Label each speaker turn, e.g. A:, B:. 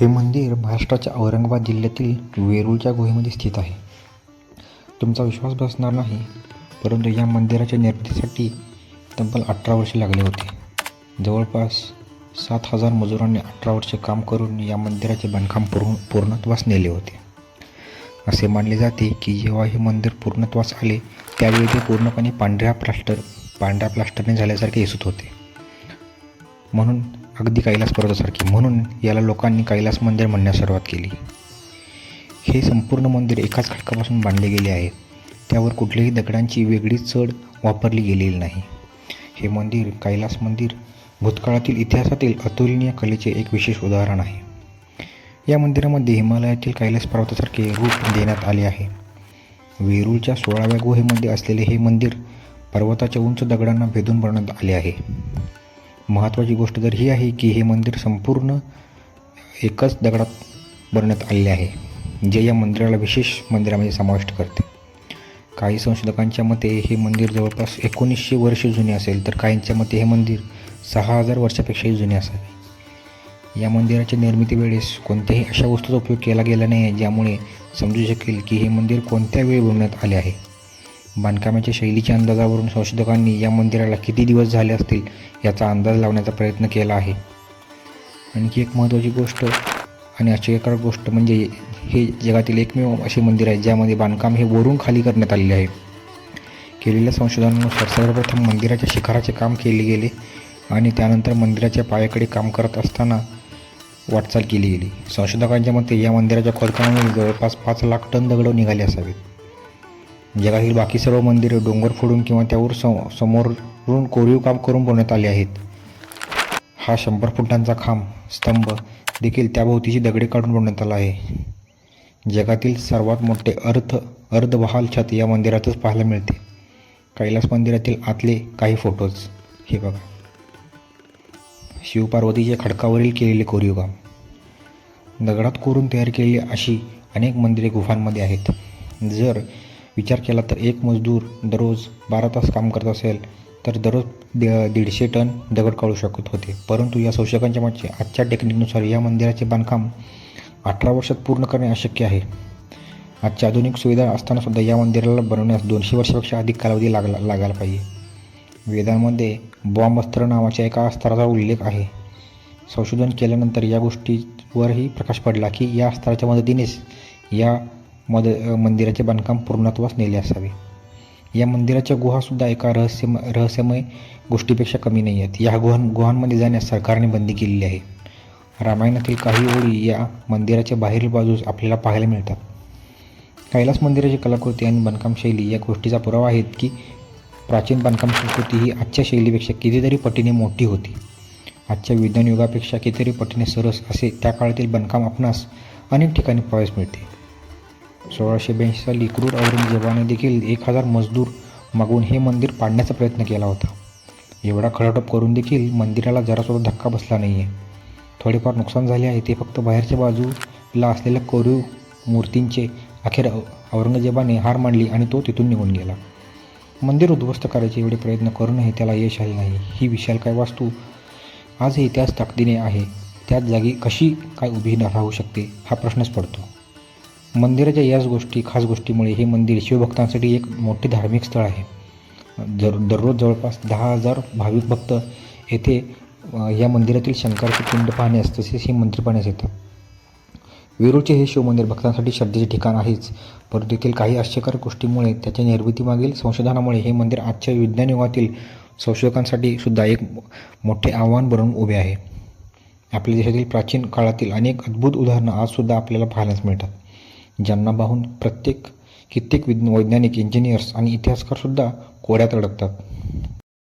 A: हे मंदिर महाराष्ट्राच्या औरंगाबाद जिल्ह्यातील वेरूळच्या गुहेमध्ये स्थित आहे. तुमचा विश्वास बसणार नाही परंतु या मंदिराच्या निर्मितीसाठी तब्बल अठरा वर्षे लागले होते. जवळपास सात हजार मजुरांनी अठरा वर्षे काम करून या मंदिराचे बांधकाम पूर्ण पूर्णत्वास नेले होते. असे मानले जाते की जेव्हा हे मंदिर पूर्णत्वास आले त्यावेळी ते पूर्णपणे पांढऱ्या प्लास्टर पांढऱ्या प्लास्टरने झाल्यासारखे दिसत होते. म्हणून अगदी कैलास पर्वतासारखी. म्हणून याला लोकांनी कैलास मंदिर म्हणण्यास सुरुवात केली. हे संपूर्ण मंदिर एकाच खडकापासून बांधले गेले आहे. त्यावर कुठल्याही दगडांची वेगळी चढ वापरली गेलेली नाही. हे मंदिर कैलास मंदिर भूतकाळातील इतिहासातील अतुलनीय कलेचे एक विशेष उदाहरण आहे. या मंदिरामध्ये हिमालयातील कैलास पर्वतासारखे रूप देण्यात आले आहे. वेरूळच्या सोळाव्या गुहेमध्ये असलेले हे मंदिर पर्वताच्या उंच दगडांना भेदून बनवण्यात आले आहे. महत्त्वाची गोष्ट तर ही आहे की हे मंदिर संपूर्ण एकच दगडात बनवण्यात आलेले आहे जे या मंदिराला विशेष मंदिरामध्ये समाविष्ट करते. काही संशोधकांच्या मते हे मंदिर जवळपास एकोणीसशे वर्ष जुने असेल तर काहींच्या मते हे मंदिर सहा हजार वर्षापेक्षाही जुने असावे. या मंदिराच्या निर्मिती वेळेस कोणत्याही अशा वस्तूचा उपयोग केला गेला नाही आहे ज्यामुळे समजू शकेल की हे मंदिर कोणत्या वेळी बनवण्यात आले आहे. बांधकामाच्या शैलीच्या अंदाजावरून संशोधकांनी या मंदिराला किती दिवस झाले असतील याचा अंदाज लावण्याचा प्रयत्न केला आहे. आणखी एक महत्त्वाची गोष्ट आणि आश्चर्यकारक गोष्ट म्हणजे हे जगातील एकमेव असे मंदिर आहे ज्यामध्ये बांधकाम हे वरून खाली करण्यात आलेले आहे. केलेल्या संशोधनानुसार सर्वप्रथम मंदिराच्या शिखराचे काम केले गेले आणि त्यानंतर मंदिराच्या पायाकडे काम करत असताना वाटचाल केली गेली. संशोधकांच्या मते या मंदिराच्या खोदकामामध्ये जवळपास पाच लाख टन दगड निघाले असावेत. जगातील बाकी सर्व मंदिरे डोंगर फोडून किंवा त्यावर सम समोरून कोरीव काम करून बनवण्यात आले आहेत. हा शंभर फुटांचा खांब स्तंभ देखील त्याभोवतीची दगडे काढून बनवण्यात आला आहे. जगातील सर्वात मोठे अर्थ अर्धबहाल छत या मंदिरातच पाहायला मिळते. कैलास मंदिरातील आतले काही फोटोज हे बघा. शिवपार्वतीच्या खडकावरील केलेले कोरीव काम. दगडात कोरून तयार केलेली अशी अनेक मंदिरे गुफांमध्ये आहेत. जर विचार केला तर एक मजदूर दररोज बारा तास काम करत असेल तर दररोज दे दीडशे टन दगड काढू शकत होते. परंतु या संशोधकांच्या मते आजच्या टेक्निकनुसार या मंदिराचे बांधकाम अठरा वर्षात पूर्ण करणे अशक्य आहे. आजच्या आधुनिक सुविधा असतानासुद्धा या मंदिराला बनवण्यास दोनशे वर्षापेक्षा अधिक कालावधी लागला लागायला पाहिजे. वेदांमध्ये बॉम्बस्त्र नावाच्या एका अस्त्राचा उल्लेख आहे. संशोधन केल्यानंतर या गोष्टीवरही प्रकाश पडला की या अस्त्राच्या मदतीनेच या मद मंदिराचे बांधकाम पूर्णत्वास नेले असावे. या मंदिराच्या गुहासुद्धा एका रहस्यम रहस्यमय गोष्टीपेक्षा कमी नाही आहेत. या गुहां गुहांमध्ये जाण्यास सरकारने बंदी केलेली आहे. रामायणातील काही ओळी या मंदिराच्या बाहेरील बाजूस आपल्याला पाहायला मिळतात. कैलास मंदिराची कलाकृती आणि बांधकाम शैली या गोष्टीचा पुरावा आहेत की प्राचीन बांधकाम संस्कृती ही आजच्या शैलीपेक्षा कितीतरी पटीने मोठी होती. आजच्या विज्ञान युगापेक्षा कितीतरी पटीने सरस असे त्या काळातील बांधकाम आपणास अनेक ठिकाणी प्रवेश मिळते. सोळाशे ब्याऐंशी साली क्रूर औरंगजेबाने देखील एक हजार मजदूर मागून हे मंदिर पाडण्याचा प्रयत्न केला होता. एवढा खडाटप करून देखील मंदिराला जरासुद्धा धक्का बसला नाही आहे थोडेफार नुकसान झाले आहे ते फक्त बाहेरच्या बाजूला असलेल्या कोरीव मूर्तींचे अखेर औरंगजेबाने हार मांडली आणि तो तिथून निघून गेला. मंदिर उद्ध्वस्त करायचे एवढे प्रयत्न करूनही त्याला यश आले नाही. ही विशालकाय वास्तू? आजही त्याच ताकदीने आहे. त्याच जागी कशी काय उभी राहू शकते? हा प्रश्नच पडतो. मंदिराच्या याच गोष्टी खास गोष्टीमुळे हे मंदिर शिवभक्तांसाठी एक मोठे धार्मिक स्थळ आहे. दर दररोज जवळपास दहा हजार भाविक भक्त येथे या मंदिरातील शंकराचे पिंड पाहण्यास तसेच हे मंदिर पाहण्यास येतात. वेरूळचे हे शिवमंदिर भक्तांसाठी श्रद्धेचे ठिकाण आहेच परंतु येथील काही आश्चर्यकारक गोष्टीमुळे त्याच्या निर्मितीमागील संशोधनामुळे हे मंदिर आजच्या विज्ञान युगातील संशोधकांसाठी सुद्धा एक मोठे आव्हान बनून उभे आहे. आपल्या देशातील प्राचीन काळातील अनेक अद्भुत उदाहरणं आजसुद्धा आपल्याला पाहायलाच मिळतात. ज्यांना पाहून प्रत्येक कित्येक विज्ञ वैज्ञानिक इंजिनियर्स आणि इतिहासकारसुद्धा कोड्यात अडकतात.